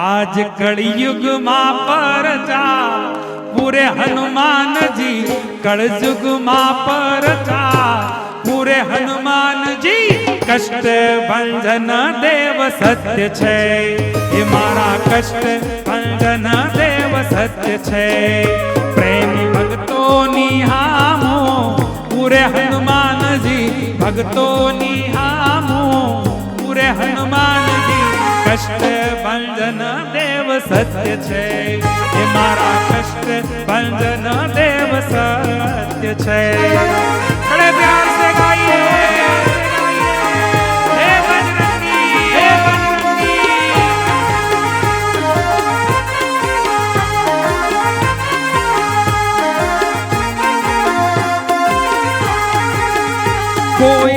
આજ કળિયુગમાં પરચા, પૂરે હનુમાનજી કળયુગમાં પરચા, પૂરે હનુમાનજી, કષ્ટ ભંજન દેવ સત્ય છે. એ મારા કષ્ટ ભંજન દેવ સત્ય છે. પ્રેમી ભક્તો નિહામો, પૂરે હનુમાનજી, ભક્તો હામો પૂરે હનુમાનજી કષ્ટ ભંજન દેવ સત્ય છે. એ મારા કષ્ટ ભંજન દેવ સત્ય છે. કોઈ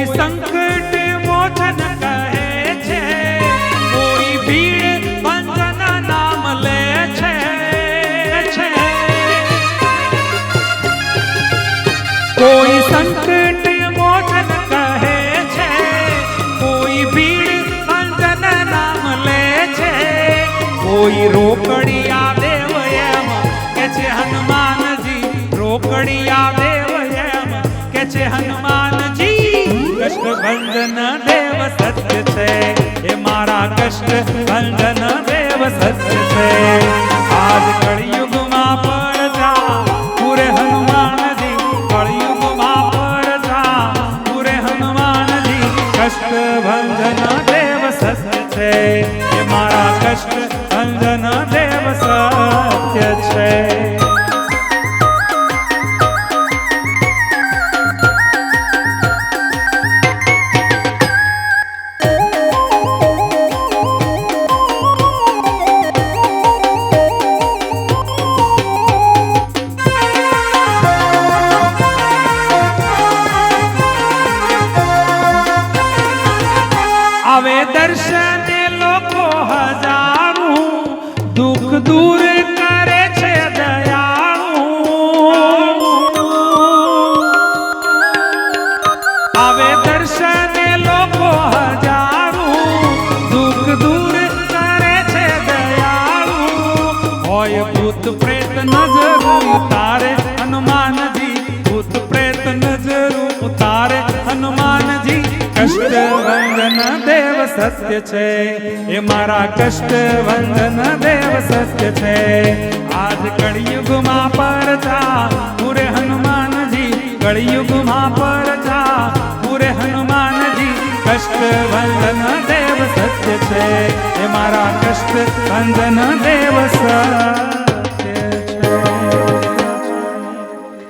કોઈ રોકડિયા દેવ એમ? કે છે હનુમાનજી રોકડિયા દેવ એમ? કે છે હનુમાનજી કષ્ટ ભંજન દેવ સત્ય છે? એ મારા કષ્ટ ભંજન દેવ સત્ય છે. આજ મારા કષ્ટ ભંજન દેવ સત્ય છે. દર્શને દૂર કરે છે દયા આવે દર્શને લોકો હજારું. દુઃખ દૂર કરે છે દયાળુ. હોય ભૂત પ્રેત નજર ઉતારે હનુમાનજી. ભૂત પ્રેત નજર ઉતારે હનુમાનજી. કષ્ટ વંદન દેવ સત્ય છે. એ મારા કષ્ટ વંદન દેવ સત્ય છે. આજ કળિયુગમાં પરચા, પૂરે હનુમાનજી, કળિયુગમાં પરચા, પૂરે હનુમાનજી કષ્ટ વંદન દેવ સત્ય છે. એ મારા કષ્ટ વંદન દેવ સત્ય